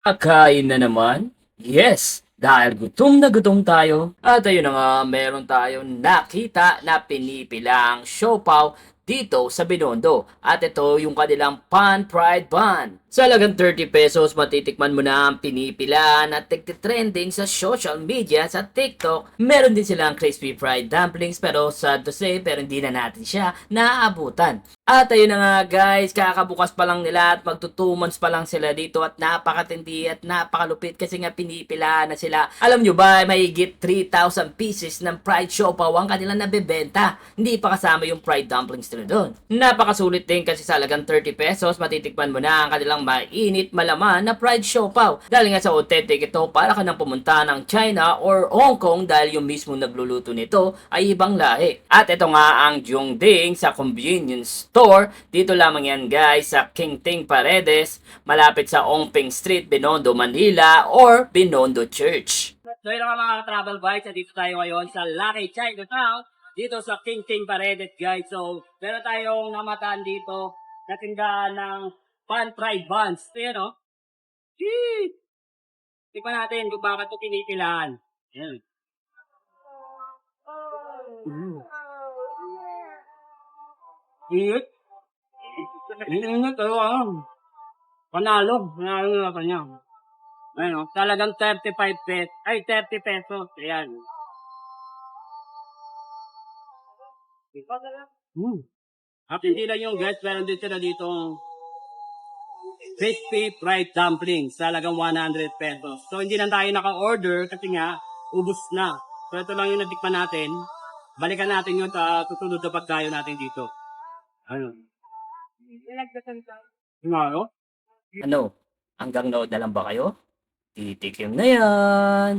Kakain na naman? Yes! Dahil gutom na gutom tayo. At ayun na nga, meron tayong nakita na pinipilang siopaw dito sa Binondo. At ito yung kanilang pan fried bun. Sa halagang 30 pesos, matitikman mo na ang pinipilan at trending sa social media sa TikTok. Meron din silang crispy fried dumplings pero sad to say, pero hindi na natin siya naaabutan. At ayun na nga guys, kakabukas pa lang nila at magto 2 months pa lang sila dito at napakatindi at napakalupit kasi nga pinipilaan na sila. Alam nyo ba, mahigit 3,000 pieces ng fried siopaw ang kanilang nabebenta. Hindi pa kasama yung fried dumplings nila doon. Napakasulit din kasi sa halagang 30 pesos, matitikman mo na ang kanilang mainit malaman na fried siopaw. Dahil nga sa authentic ito, para ka nang pumunta ng China or Hong Kong dahil yung mismo nagluluto nito ay ibang lahi. At ito nga ang Jungding sa convenience store. Dito lamang yan guys sa King Ting Paredes, malapit sa Ongping Street, Binondo, Manila or Binondo Church. So yun mga travel bikes, dito tayo ngayon sa Lucky Chinatown, dito sa King King Paredes guys. So, meron tayong namataan dito na tindahan ng pan fried buns. So yan o. Sheet! Tignan natin kung bakit ito pinipilahan. Yan. Mm. Ingat. Ingat kayo ah. Panalo. Panalo na kanya. Ayun, oh, talagang 35 pesos. Ay, 30 pesos. Ayan. Hmm. At hindi lang yung guys, meron din sila dito crispy fried dumplings. Talagang 100 pesos. So, hindi lang tayo naka-order kasi nga, ubus na. So, ito lang yung natikman natin. Balikan natin yung sa susunod na pagkayo natin dito. Ano? Nga, no? Ano? Hanggang nood na lang ba kayo? Titikim na yan!